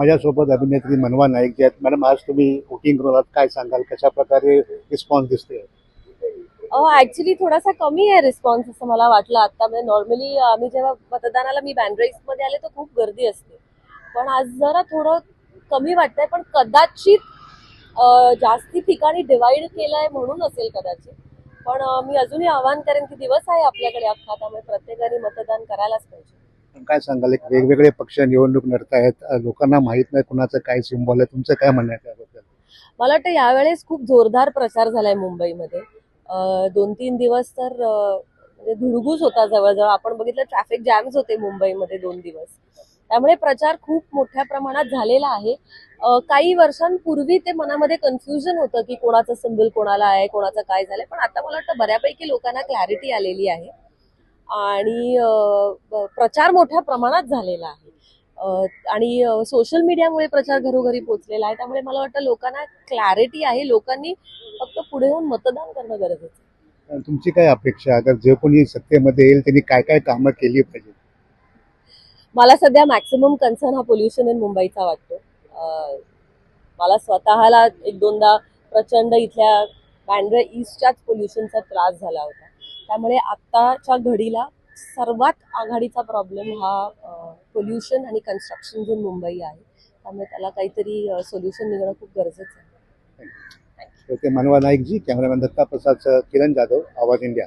माझ्यासोबत अभिनेत्री मनवा नाईक जे आहेत मॅडम आज तुम्ही वोटिंग रोलात काय सांगाल? कशा प्रकारे रिस्पॉन्स दिसते ऍक्च्युली थोडासा कमी आहे रिस्पॉन्स असं मला वाटलं आता. म्हणजे नॉर्मली आम्ही जेव्हा मतदानाला मी बँड्राईजमध्ये आले तर खूप गर्दी असते. पण आज जरा थोडं कमी वाटतंय पण कदाचित जास्ती ठिकाणी डिवाइड केलंय म्हणून असेल कदाचित. पण मी अजूनही आवाहन करेन की दिवस आहे आपल्याकडे अख्खा त्यामुळे प्रत्येकाने मतदान करायलाच पाहिजे. आपण काय सांगाल? एक वेगवेगळे पक्ष निवडणूक लढत आहेत. लोकांना माहीत नाही कुणाचं काय सिंबॉल आहे. तुमचं काय म्हणणं आहे त्याबद्दल? मला वाटतं यावेळेस खूप जोरदार प्रचार झालाय मुंबईमध्ये. दोन तीन दिवस तर म्हणजे धुडगूस होता जवळजवळ. आपण बघितलं ट्रॅफिक जॅम्स होते मुंबईमध्ये दोन दिवस. त्यामुळे प्रचार खूप मोठ्या प्रमाणात झालेला आहे. काही वर्षांपूर्वी ते मनामध्ये कन्फ्युजन होतं की कोणाचं सिम्बल कोणाला आहे कोणाचं काय झालंय. पण आता मला वाटतं बऱ्यापैकी लोकांना क्लॅरिटी आलेली आहे. आणि प्रचार मोठ्या प्रमाणात झालेला आहे. आणि सोशल मीडियामुळे प्रचार घरोघरी पोहोचलेला आहे. त्यामुळे मला वाटतं लोकांना क्लॅरिटी आहे. लोकांनी फक्त पुढे येऊन मतदान करणं गरजेचं आहे. तुमची काय अपेक्षा? अगर जे कोणी सत्तेमध्ये येईल त्यांनी काय काय कामं केली पाहिजे मला सध्या मॅक्सिमम कन्सर्न हा पोल्युशन इन मुंबईचा वाटतो. मला स्वतःला एक दोनदा प्रचंड इथल्या बँड्रा ईस्टच्याच पोल्युशनचा त्रास झाला होता. त्यामुळे आत्ताच्या घडीला सर्वात आघाडीचा प्रॉब्लेम हा पोल्युशन आणि कन्स्ट्रक्शन जो मुंबई आहे त्यामुळे त्याला काहीतरी सोल्युशन निघणं खूप गरजेचं आहे. ओके ते मनवा नाईकजी कॅमेरामॅन दत्ता प्रसाद किरण जाधव आवाज इंडिया.